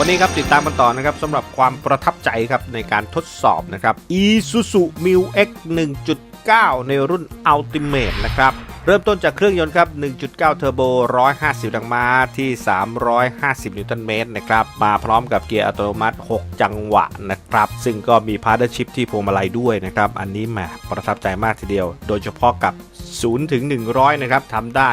วันนี้ครับติดตามกันต่อนะครับสำหรับความประทับใจครับในการทดสอบนะครับ Isuzu Mu X 1.9 ในรุ่น Ultimate นะครับ เริ่มต้นจากเครื่องยนต์ครับ 1.9 เทอร์โบ 150แรงม้าที่ 350 นิวตันเมตรนะครับ มาพร้อมกับเกียร์อัตโนมัติ 6 จังหวะนะครับ ซึ่งก็มีพาร์ e r ชิพที่พวงมาลัยด้วยนะครับ อันนี้แหมประทับใจมากทีเดียว โดยเฉพาะกับ 0 ถึง 100 นะครับทำได้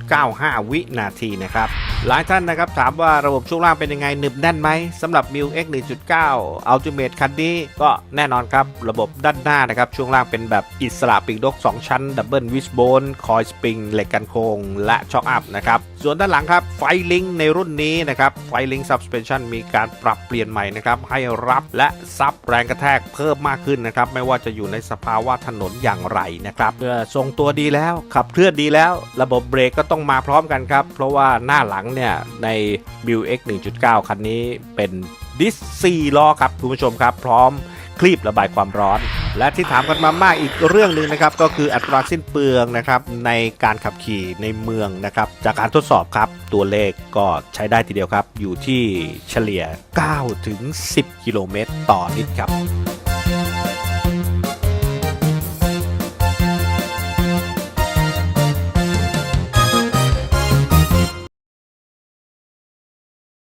14.95 วินาทีนะครับ หลายท่านนะครับถามว่าระบบช่วงล่างเป็นยังไงหนึบแน่นไหมสำหรับ m i u X 1.9 Ultimate คันนี้ก็แน่นอนครับระบบด้านหน้านะครับช่วงล่างเป็นแบบอิสระปีกนก2 ชั้นดับเบิลวิสโบนคอยสปริงเหล็กกันโคงและช็อคอัพนะครับส่วนด้านหลังครับไฟลิงในรุ่นนี้นะครับไฟลิงซับสเปนชั่นมีการปรับเปลี่ยนใหม่นะครับให้รับและซับแรงกระแทกเพิ่มมากขึ้นนะครับไม่ว่าจะอยู่ในสภาวะถนนอย่างไรนะครับเมื่อทรงตัวดีแล้วขับเคลื่อนดีแล้ว ระบบเบรกก็ต้องมาพร้อมกันครับเพราะว่าหน้าหลังเนี่ยใน m i u X 1.9 คันนี้เป็นดิส4ล้อครับคุณผู้ชมครับ พร้อมคลีบระบายความร้อน และที่ถามกันมามากอีกเรื่องหนึ่งนะครับ ก็คืออัตราสิ้นเปลืองนะครับในการขับขี่ในเมืองนะครับ จากการทดสอบครับตัวเลขก็ใช้ได้ทีเดียวครับ อยู่ที่เฉลี่ย9ถึง10 กิโลเมตรต่อลิตรครับ